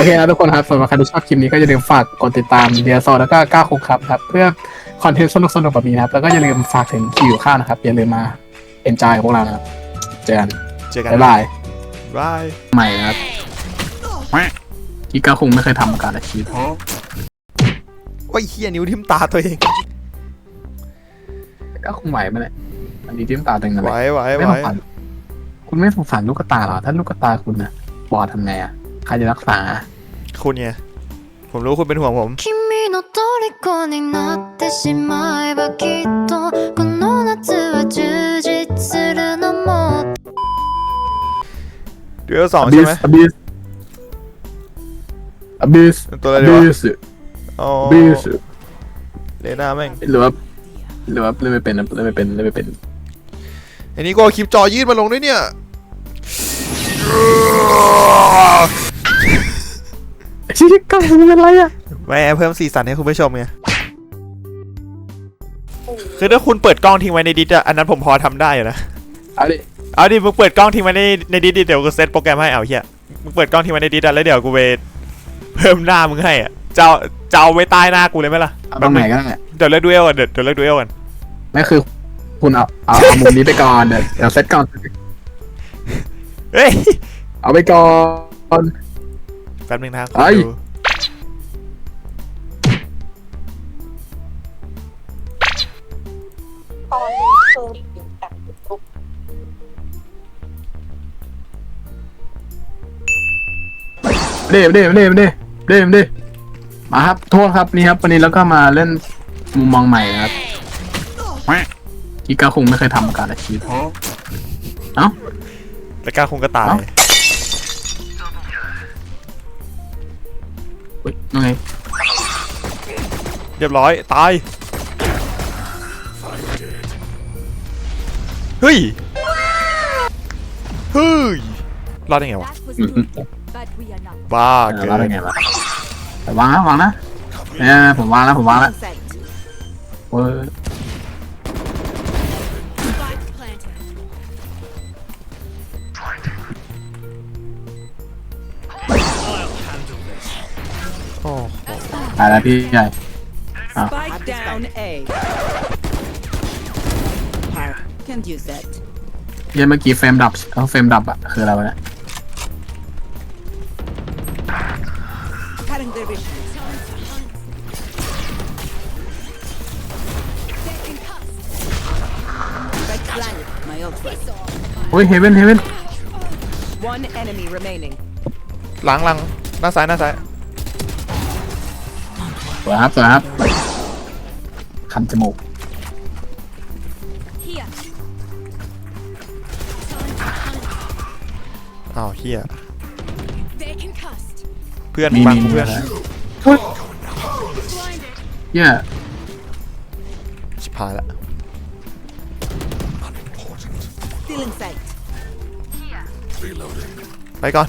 โอเคนะทุกคนครับสำหรับใครที่ชอบคลิปนี้ก็อย่าลืมฝากกดติดตามเดียโซแล้วก็ก้าวคุกครับครับ เพื่อคอนเทนต์สนุกๆแบบนี้นะครับแล้วก็อย่าลืมฝากถึงคิวข้าวนะครับ อย่าลืมมาเอนจอยกับพวกเรานะครับเจอกันเจอกันบ๊ายบายบายใหม่นะครับที่ก้าวคงไม่เคยทำมาก่อนในชีวิตโอ้ยเฮียนิ้วทิ่มตาตัวเองก้าวคงไหวไหมเนี่ยอันนี้ที่ตาตึงอะไรไหวไหวไม่ไหวสงสารคุณไม่สงสารลูกตาเหรอถ้าลูกตาคุณนะบอดทำไงอะ ใครจะรักษา คุณไงผมรู้คุณเป็นห่วงผม 君の虜になってしまえばきっとこの夏は充実するのも เดือสองใช่ไหม อบิสอบิส ตัวอะไร อ ดี บิ วะ ส อ๋อ อบิส เลน่าแม่ง หรือว่าหรือว่าเล่นไม่เป็นนะเล่นไม่เป็นเล่นไม่เป็น อันนี้ก็เอาคลิปจอยืดมาลงด้วยเนี่ย ชิคก้าเป็นอะไรอะแหม่เพิ่มสีสันให้คุณผู้ชมไงคือถ้าคุณเปิดกล้องทิ้งไว้ในดิสอะอันนั้นผมพอทำได้อยู่นะ เอาดิเอาดิมึงเปิดกล้องทิ้งไว้ในในดิสดิเดี๋ยวกูเซตโปรแกรมให้เอาเฮียมึงเปิดกล้องทิ้งไว้ในดิสอะแล้วเดี๋ยวกูไปเพิ่มหน้ามึงให้อะจะเอาจะเอาไว้ใต้หน้ากูเลยไหมล่ะเอาตรงไหนก็ได้เดี๋ยวเลิกดูเอลกันเดี๋ยวเดี๋ยวเลิกดูเอลกันไม่คือ คุณเอาเอาเอามุมนี้ไปก่อนเดี๋ยวเดี๋ยวเซตก่อน เฮ้ยเอาไปก่อนแป๊บนึงนะขไอ้อดูตอนนี้คืออยู่กับทุกเด้เด้เด้เด้เด้เด้มาครับโทษครับนี่ครับวันนี้แล้วก็มาเล่นมุมมองใหม่นะครับที่ก้าคงไม่เคยทำมาก่อนในชีวิตเอ้าแล้วกล้าคงก็ตาย เอ้าเฮ้ยยังไงเรียบร้อยตายเฮ้ยเฮ้ยรอดได้ไงวะอืมอืมบ้าเออเกิว่าได้นไงวะแต่วางนะวางนะเนี่ยผมวางแล้วผมวางแล้วเว้ย ตายแล้วพี่ใหญ่ Spike down A. Can use that. เหี้ยันเมื่อกี้เฟรมดับเอาเฟรมดับอะคืออะไรวะเนี่ย Cutting their vision. Right planted. My ult ready. โอ้ยเฮเว่นเฮเว่น One enemy remaining. หลังหลังหน้าซ้ายหน้าซ้าย สวยครับสวยครับคันจมูกอ้าวเฮียเพื่อนมีบังมีเพื่อนอุ๊ยเหี้ยชิบหายละ Still in sight. ไปก่อน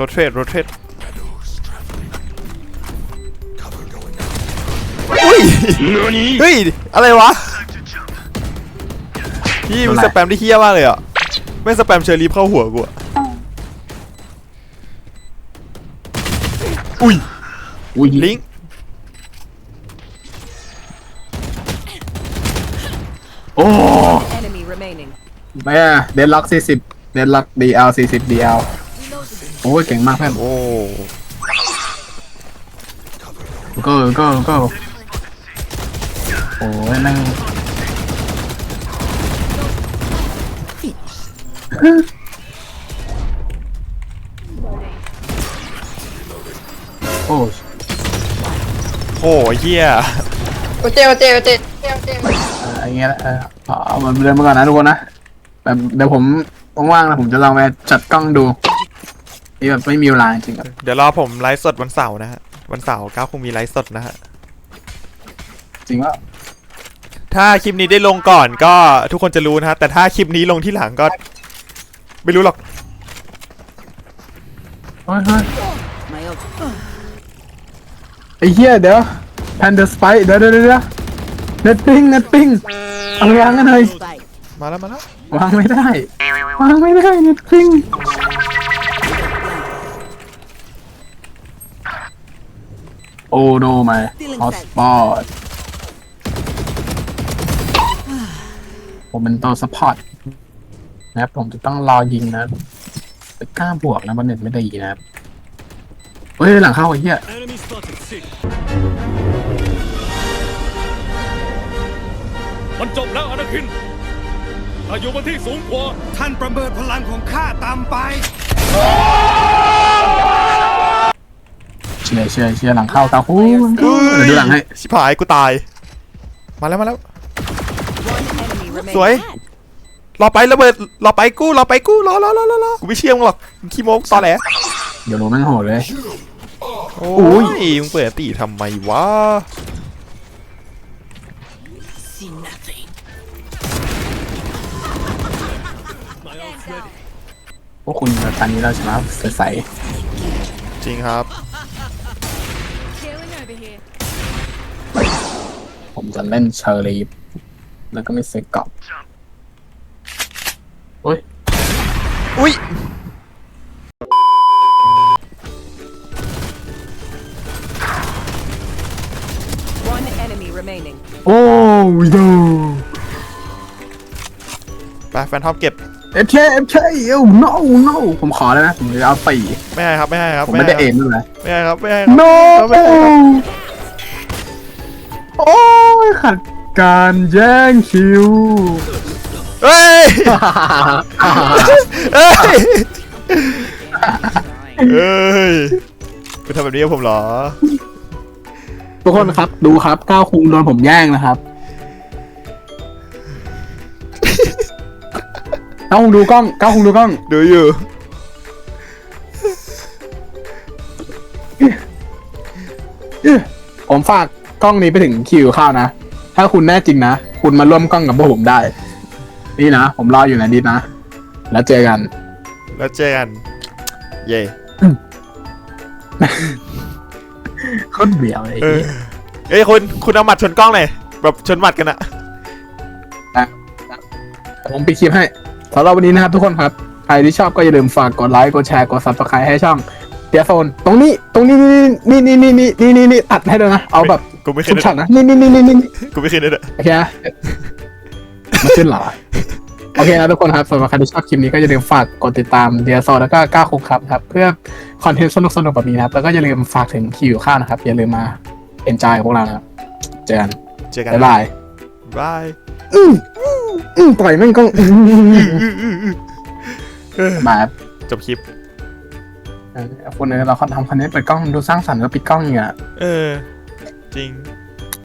รถเทรดรถเทรด ยเฮ้ย อะไรวะพี่มันสแปมที่เฮี้ยมากเลยอะไม่สแปมเชอร์ลีฟเข้าหัวกูอะอุ้ยอุ้ยลิงก์โอ้ Enemy remaining. แม่เดนล็อกสี่สิบเดนล็อกดีเอลสี่สิบดีเอลโอ้ยเก่งมากเพื่อนโอ้ก็ก็ก็ โอ้ยนั่งโอ้โอ้เฮียโอเจโอเจโอเจโอเจอะไรเงี้ยแหละเออเอาเอามันเดินมาก่อนนะทุกคนนะแบบเดี๋ยวผมว่างๆนะผมจะลองไปจัดกล้องดูนี่แบบไม่มีเวลาจริงๆครับเดี๋ยวรอผมไลฟ์สดวันเสาร์นะฮะวันเสาร์ก้าวคงมีไลฟ์สดนะฮะจริงว่า ถ้าคลิปนี้ได้ลงก่อนก็ทุกคนจะรู้นะแต่ถ้าคลิปนี้ลงที่หลังก็ ไม่รู้หรอกเไอ้เหี้ยเดี๋ยวแพนเดอร์สไปเดี๋ยวเดี๋ยวเดี๋เน็ตปิ้งเน็ตปิ้งเอาวางกันเลยมาแล้วมาแล้ววางไม่ได้วางไม่ได้เน็ตปิ้งโอ้โนไหมฮอสปอต ผมเป็นตัวซัพพอร์ตนะครับผมจะต้องรอยิงนะไปกล้าบวกนะบอลเน็ตไม่ได้ดีนะครับเฮ้ย หลังเข้าไอ้เหี้ย Enemy spotted. C. มันจบแล้วอนาคินถ้าอยู่บนที่สูงกว่า ท่านประเมินพลังของข้าตามไปเชียร์เชียร์เชียร์หลังเข้าตาคู่เดี๋ยวดูหลังให้ ชิบหายกูตาย มาแล้วมาแล้ว One enemy remaining. สวย รอไประเบิด รอไปกู้ รอไปกู้รอรอรอรอรอกูไม่เชื่อมึงหรอกมึงขี้โม้ตอแหลเดี๋ยวรู้แม่งโหดเลย โอ้ยมึงเปิดตีทำไมวะพวกคุณตอนนี้เราชนะใสจริงครับ Healing over here ๆผมจะเล่นเชอร์ลีฟ แล้วก็ไม่เซ็กเกาะโอ้ยอุ้ย One enemy remaining. โอ้ยดูไปแฟนทอมเก็บเอฟเคเอฟเคเอ้า no no ผมขอแล้วนะ ผมจะเอาสี่ไม่ให้ครับ ไม่ให้ครับผมไม่ได้เอให้มด้วยนะไม่ให้ครับ ไม่ให้ครับ no ไม่ให้ครับโอ้ยขัด การแย่งคิว เฮ้ย เฮ้ย เฮ้ยคุณทำแบบนี้กับผมเหรอ ทุกคนครับดูครับก้าวคุงโดนผมแย่งนะครับก้าวคุงดูกล้องก้าวคุงดูกล้องดูอยู่ผมฝากกล้องนี้ไปถึงคิวข้าวนะ ถ้าคุณแน่จริงนะ คุณมาร่วมกล้องกับพวกผมได้ นี่นะ ผมรออยู่นะดิสนะ แล้วเจอกัน แล้วเจอกัน เย่โคตรเบียวเลยเออเอ้ยคุณคุณเอาหมัดชนกล้องหน่อยแบบชนหมัดกันอะผมปิดคลิปให้สำหรับวันนี้นะครับทุกคนครับ ใครที่ชอบก็อย่าลืมฝากกดไลค์กดแชร์กดซับสไครต์ให้ช่องเดียโซนตรงนี้ตรงนี้นี่นี่นี่นี่นี่นี่นี่ตัดให้ด้วยนะ เอาแบบ กูไม่ชุขึ้ดนช็อตนะนี่นี่นี่นี่นี่กูไม่ขึ้นเลยโอเคนะมาขึ้นเหรอโอเคนะทุกคนครับสำหรับใครที่ชอบคลิปนี้ก็อย่าลืมฝากกดติดตามเดียโซแล้วก็ก้าคุกครับครับ เพื่อคอนเทนต์สนุกๆแบบนี้นะครับ แล้วก็อย่าลืมฝากถึงคิวข้าวนะครับ อย่าลืมมาเอนจอยกับพวกเรานะครับเจอกันเจอกันบ๊ายบายบายอืมอืมปล่อยแม่งก็อืมมาครับจบคลิป เออคนเออเราเขาทำคอนเทนต์เปิดกล้องดูสร้างสรรค์ก็ปิดกล้องอย่างเงี้ย เออ จริง